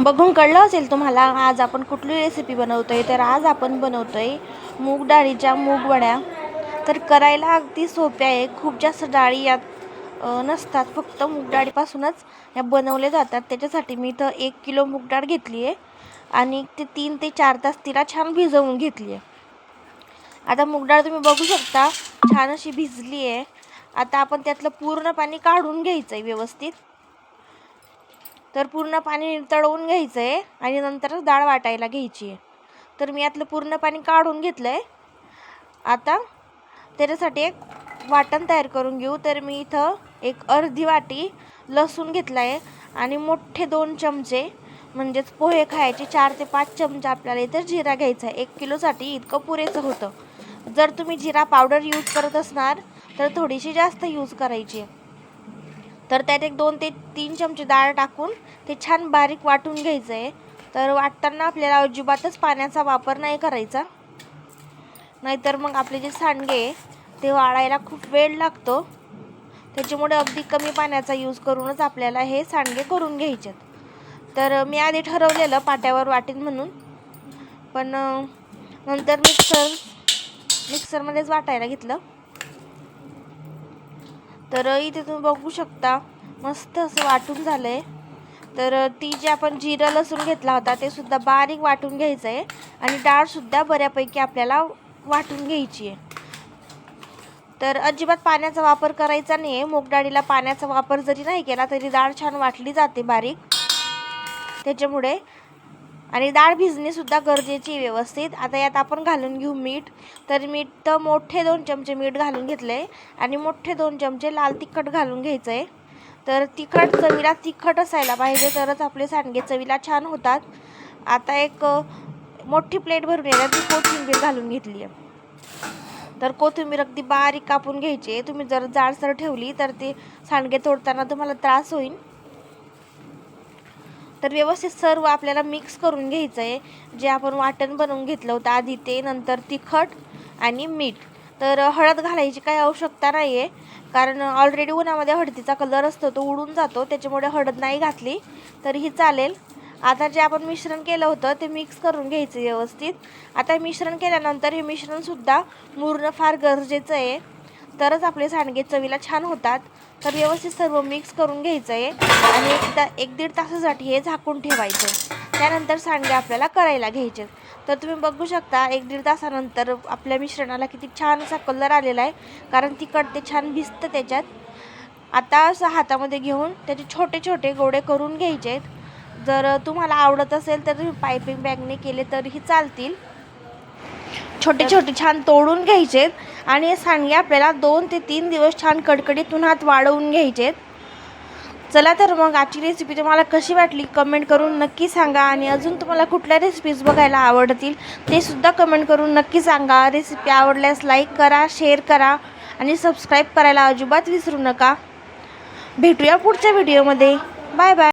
बघून कळलं असेल तुम्हाला आज आपण कुठली रेसिपी बनवतो आहे तर आज आपण बनवतोय मूग डाळीच्या मूग वड्या. तर करायला अगदी सोप्या आहे. खूप जास्त डाळी यात नसतात. फक्त मूग डाळीपासूनच या बनवल्या जातात. त्याच्यासाठी मी इथं एक किलो मूग डाळ घेतली आहे. आणि ते तीन ते चार तास तिला छान भिजवून घेतली आहे. आता मूग डाळ तुम्ही बघू शकता. छान अशी भिजली आहे. आता आपण त्यातलं पूर्ण पाणी काढून घ्यायचं आहे व्यवस्थित. तर पूर्ण पाणी तळवून घ्यायचं आहे आणि नंतरच डाळ वाटायला घ्यायची. आहे तर मी यातलं पूर्ण पाणी काढून घेतलं आहे आता त्याच्यासाठी एक वाटण तयार करून घेऊ. तर मी इथं एक अर्धी वाटी लसूण घेतला आहे आणि मोठे दोन चमचे म्हणजेच पोहे खायचे चार ते पाच चमचे आपल्याला इथं जिरा घ्यायचा आहे. एक किलोसाठी इतकं पुरेसं होतं. जर तुम्ही जिरा पावडर यूज करत असणार तर थोडीशी जास्त यूज करायची. आहे तर त्यात एक दोन ते तीन चमचे डाळ टाकून ते छान बारीक वाटून घ्यायचं आहे तर वाटताना आपल्याला अजिबातच पाण्याचा वापर नाही करायचा. नाहीतर मग आपले जे सांडगे आहे, ते वाळायला खूप वेळ लागतो. त्याच्यामुळे अगदी कमी पाण्याचा यूज करूनच आपल्याला हे सांडगे करून घ्यायचे तर मी आधी ठरवलेलं पाट्यावर वाटेन म्हणून. पण नंतर मिक्सर मिक्सरमध्येच वाटायला घेतलं. तर इथे तुम्ही बघू शकता. मस्त असं वाटून झालं आहे तर ती जी आपण जिरं लसूण घेतला होता ते सुद्धा बारीक वाटून घ्यायचं आहे आणि डाळसुद्धा बऱ्यापैकी आपल्याला वाटून घ्यायची आहे. तर अजिबात पाण्याचा वापर करायचा नाही आहे मूग डाळीला पाण्याचा वापर जरी नाही केला तरी डाळ छान वाटली जाते बारीक. त्याच्यामुळे आणि डाळ भिजणेसुद्धा गरजेची आहे व्यवस्थित. आता यात आपण घालून घेऊ मीठ. तर मीठ तर मोठे दोन चमचे मीठ घालून घेतलं आहे आणि मोठे दोन चमचे लाल तिखट घालून घ्यायचं आहे तर तिखट चवीला तिखट असायला पाहिजे तरच आपले सांडगे चवीला छान होतात. आता एक मोठी प्लेट भरून येणार ती कोथिंबीर घालून घेतली आहे. तर कोथिंबीर अगदी बारीक कापून घ्यायची आहे. तुम्ही जर जाडसर ठेवली तर ते सांडगे तोडताना तुम्हाला त्रास होईल. तर व्यवस्थित सर्व आपल्याला मिक्स करून घ्यायचं आहे जे आपण वाटण बनवून घेतलं होतं आधी ते नंतर तिखट आणि मीठ. तर हळद घालायची काही आवश्यकता नाही आहे कारण ऑलरेडी उन्हामध्ये हळदीचा कलर असतो तो उडून जातो. त्याच्यामुळे हळद नाही घातली तरीही चालेल. आता जे आपण मिश्रण केलं होतं ते मिक्स करून घ्यायचं व्यवस्थित. आता मिश्रण केल्यानंतर हे मिश्रणसुद्धा मुरणं फार गरजेचं आहे. तरच आपले सांडगे चवीला छान होतात. तर व्यवस्थित सर्व मिक्स करून घ्यायचं आहे आणि एक ता एक दीड तासासाठी हे झाकून ठेवायचं. त्यानंतर सांडगे आपल्याला करायला घ्यायचे. तर तुम्ही बघू शकता एक दीड तासानंतर आपल्या मिश्रणाला किती छान असा कलर आलेला आहे. कारण तिखट ते छान भिजतं त्याच्यात. आता असं हातामध्ये घेऊन त्याचे छोटे छोटे गोडे करून घ्यायचे आहेत जर तुम्हाला आवडत असेल तर तुम्ही पायपिंग बॅगने केले तरीही चालतील. छोटे छोटे छान तोडून घ्यायचेत आणि हे सांडगे आपल्याला दोन ते तीन दिवस छान कडकडीत उन्हात वाळवून घ्यायचेत. चला तर मग आजची रेसिपी तुम्हाला कशी वाटली कमेंट करून नक्की सांगा आणि अजून तुम्हाला कुठल्या रेसिपीज बघायला आवडतील ते सुद्धा कमेंट करून नक्की सांगा. रेसिपी आवडल्यास लाईक करा शेअर करा आणि सबस्क्राईब करायला अजिबात विसरू नका. भेटूया पुढच्या व्हिडिओमध्ये बाय बाय